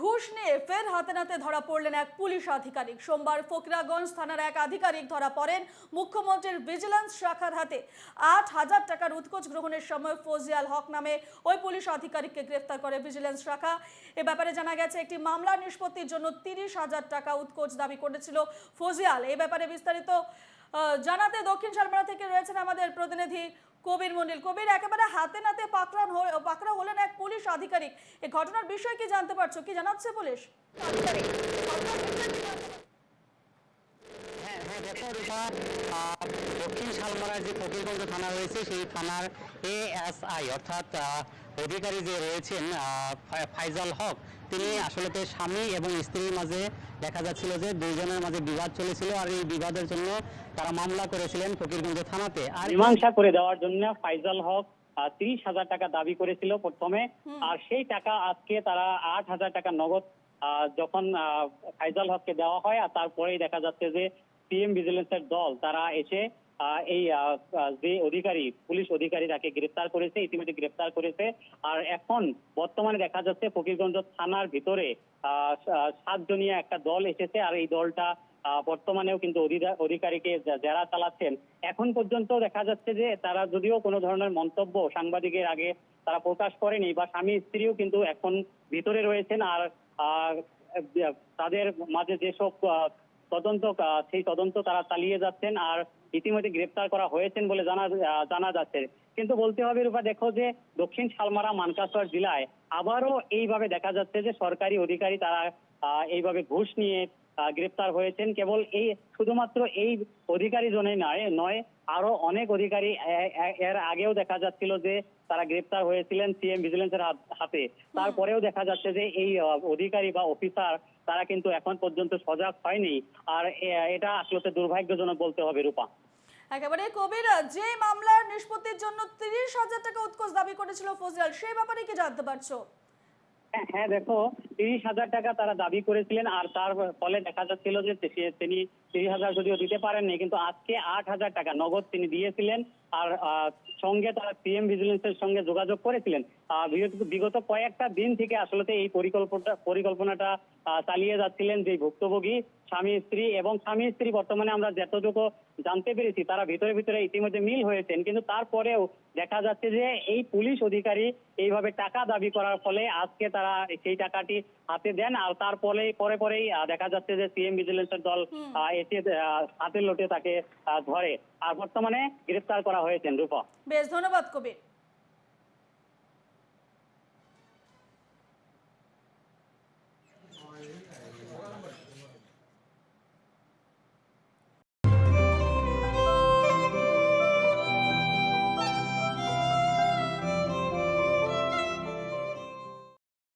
ঘুষ নিয়ে ফের হাতে নাতে ধরা পড়লেন এক পুলিশ আধিকারিক। সোমবার ফকিরাগঞ্জ থানার এক আধিকারিক ধরা পড়েন। মুখ্যমন্ত্রীর ভিজিল্যান্স শাখার হাতে আট হাজার টাকার উৎকোচ গ্রহণের সময় ফজিয়াল হক নামে ওই পুলিশ আধিকারিককে গ্রেফতার করে ভিজিল্যান্স শাখা। এ ব্যাপারে জানা গেছে, একটি মামলার নিষ্পত্তির জন্য তিরিশ হাজার টাকা উৎকোচ দাবি করেছিল ফজিয়াল। এ ব্যাপারে বিস্তারিত জানাতে দক্ষিণ শালমারা থেকে রয়েছেন আমাদের প্রতিনিধি কবির মন্ডিল। কবির, একেবারে হাতে নাতে পাকড়ান পাকড়া হলেন এক পুলিশ আধিকারিক। এই ঘটনার বিষয়ে কি জানতে পারছ? কি জানাচ্ছে পুলিশ? হ্যাঁ হ্যাঁ দক্ষিণ শালমারার যে ফকিরগঞ্জ থানা রয়েছে, সেই থানার এএসআই, অর্থাৎ অধিকারী যে রয়েছেন ফাইজাল হক তিনি আসলে তো স্বামী এবং স্ত্রীর মাঝে দেখা যাচ্ছিল যে দুইজনের মাঝে বিবাদ চলেছিল আর এই বিবাদের জন্য তারা মামলা করেছিলেন ফকিরগঞ্জ থানাতে। আর মীমাংসা করে দেওয়ার জন্য ফাইজাল হক তিরিশ হাজার টাকা দাবি করেছিল প্রথমে আর সেই টাকা আজকে তারা আট হাজার টাকা নগদ আহ, যখন আহ, ফাইজাল হককে দেওয়া হয় আর তারপরেই দেখা যাচ্ছে যে সিএম ভিজিলেন্সের দল তারা এসে এই যে অধিকারী, পুলিশ অধিকারী তাকে গ্রেফতার করেছে, ইতিমধ্যে গ্রেফতার করেছে। আর এখন বর্তমানে দেখা যাচ্ছে ফকিরগঞ্জ থানার ভিতরে সাতজনীয় একটা দল এসেছে। আর এই দলটা বর্তমানেও কিন্তু অধিকারীকে যারা চালাচ্ছেন, এখন পর্যন্ত দেখা যাচ্ছে যে তারা যদিও কোনো ধরনের মন্তব্য সাংবাদিকের আগে তারা প্রকাশ করেনি বা স্বামী স্ত্রীও কিন্তু এখন ভিতরে রয়েছেন। আর তাদের মাঝে যেসব তদন্ত সেই তদন্ত তারা চালিয়ে যাচ্ছেন আর ইতিমধ্যে গ্রেপ্তার করা হয়েছেন বলে জানা জানা যাচ্ছে। কিন্তু বলতে হবে রূপা, দেখো যে দক্ষিণ শালমারা, মানকাসর জেলায় আবারও এইভাবে দেখা যাচ্ছে যে সরকারি অধিকারী তারা এইভাবে ঘুষ নিয়ে গ্রেপ্তার হয়েছেন। কেবল এই, শুধুমাত্র এই অধিকারী জনে নয় নয়, আরও অনেক অধিকারী এর আগেও দেখা যাচ্ছিল যে তারা গ্রেপ্তার হয়েছিলেন সিএম ভিজিলেন্সের হাত- তারপরেও দেখা যাচ্ছে যে এই অধিকারী বা অফিসার, তারা কিন্তু এখন পর্যন্ত সজাগ হয়নি। আর এটা আসলে দুর্ভাগ্যজনক বলতে হবে, রূপা। একেবারে কবির, যে মামলার নিষ্পত্তির জন্য তিরিশ হাজার টাকা উৎকোচ দাবি করেছিল ফজিয়াল সেই ব্যাপারে কি জানতে পারছ? হ্যাঁ, হ্যাঁ দেখো তিরিশ হাজার টাকা তারা দাবি করেছিলেন আর তার ফলে দেখা যাচ্ছিল যে তিনি তিরিশ হাজার যদিও দিতে পারেননি কিন্তু আজকে আট হাজার টাকা নগদ তিনি দিয়েছিলেন আর সঙ্গে তারা সিএম ভিজিলেন্সের সঙ্গে যোগাযোগ করেছিলেন। বিগত- কয়েকটা দিন থেকে আসলে এই পরিকল্পনা পরিকল্পনাটা চালিয়ে যাচ্ছিলেন যে ভুক্তভোগী স্বামী স্ত্রী এবং স্বামী স্ত্রী বর্তমানে আমরা যতটুকু জানতে পেরেছি তারা ভিতরে ভিতরে ইতিমধ্যে মিল হয়েছেন কিন্তু তারপরেও দেখা যাচ্ছে যে এই পুলিশ অধিকারী এইভাবে টাকা দাবি করার ফলে আজকে তারা সেই টাকাটি হাতে দেন আর তারপরে পরে পরেই দেখা যাচ্ছে যে সিএম ভিজিলেন্সের দল এসে হাতে লোটে তাকে ধরে। আর বর্তমানে গ্রেফতার করা হয়েছেন রূপা। বেশ ধন্যবাদ কবির।